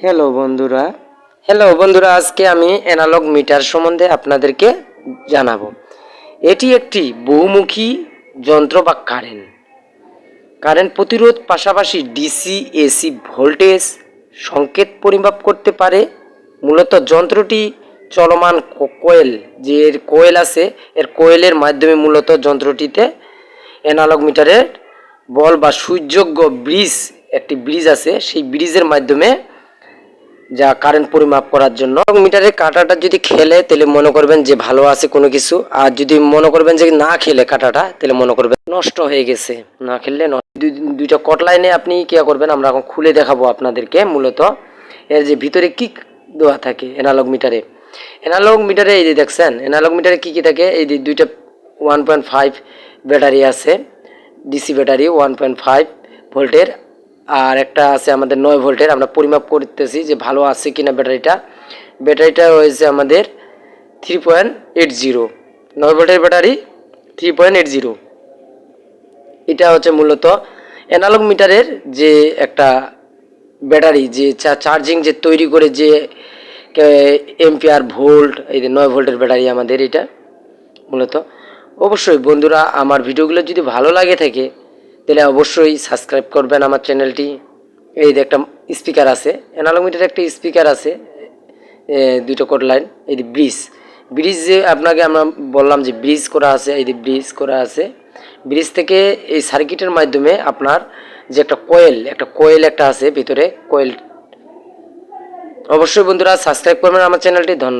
Hello বন্ধুরা। Hello বন্ধুরা, আজকে আমি অ্যানালগ মিটার সম্বন্ধে আপনাদেরকে জানাব। এটি একটি বহুমুখী যন্ত্র বা কারেন্ট কারেন্ট প্রতিরোধ পাশাপাশি ডিসি এসি ভোল্টেজ সংকেত পরিমাপ করতে পারে। মূলত যন্ত্রটি চলমান কোয়েল যে এর কোয়েল আছে, এর কোয়েলের মাধ্যমে মূলত যন্ত্রটিতে অ্যানালগ মিটারের বল বা সুযোগ্য ব্রিজ, একটি ব্রিজ আছে, সেই ব্রিজের মাধ্যমে যা কারেন্ট পরিমাপ করার জন্য। এবং মিটারের কাঁটাটা যদি খেলে, তাহলে মনে করবেন যে ভালো আছে কোনো কিছু। আর যদি মনে করবেন যে না খেলে কাঁটাটা, তাহলে মনে করবেন নষ্ট হয়ে গেছে। না খেললে দুইটা কট লাইনে আপনি কি করবেন, আমরা এখন খুলে দেখাবো আপনাদেরকে মূলত। এর যে ভিতরে কি দেওয়া থাকে অ্যানালগ মিটারে অ্যানালগ মিটারে এই যে দেখছেন অ্যানালগ মিটারে কি কি থাকে? এই যে দুইটা ওয়ান পয়েন্ট ফাইভ ব্যাটারি আছে। DC battery one point five ভোল্টের আর একটা আছে আমাদের নয় ভোল্টের, আমরা পরিমাপ করতেছি যে ভালো আছে কিনা ব্যাটারিটা। ব্যাটারিটা হয়েছে আমাদের থ্রি পয়েন্ট এইট জিরো নয় ভোল্টের battery three point eight zero এটা হচ্ছে মূলত অ্যানালগ মিটারের যে একটা ব্যাটারি, যে চার্জিং যে তৈরি করে যে এমপিআর ভোল্ট এই যে নয় ভোল্টের ব্যাটারি আমাদের এটা মূলত। অবশ্যই বন্ধুরা, আমার ভিডিওগুলো যদি ভালো লাগে থাকে তাহলে অবশ্যই সাবস্ক্রাইব করবেন আমার চ্যানেলটি এই একটা স্পিকার আছে অ্যানালগ মিটার একটা স্পিকার আছে দুটো কোট লাইন এই যে ব্রিজ ব্রিজ যে আপনাকে আমরা বললাম যে ব্রিজ করা আছে, এই যে ব্রিজ করা আছে ব্রিজ থেকে এই সার্কিটের মাধ্যমে আপনার যে একটা কোয়েল একটা কোয়েল একটা আছে, ভিতরে কোয়েল অবশ্যই বন্ধুরা সাবস্ক্রাইব করবেন আমার চ্যানেলটি ধন্যবাদ।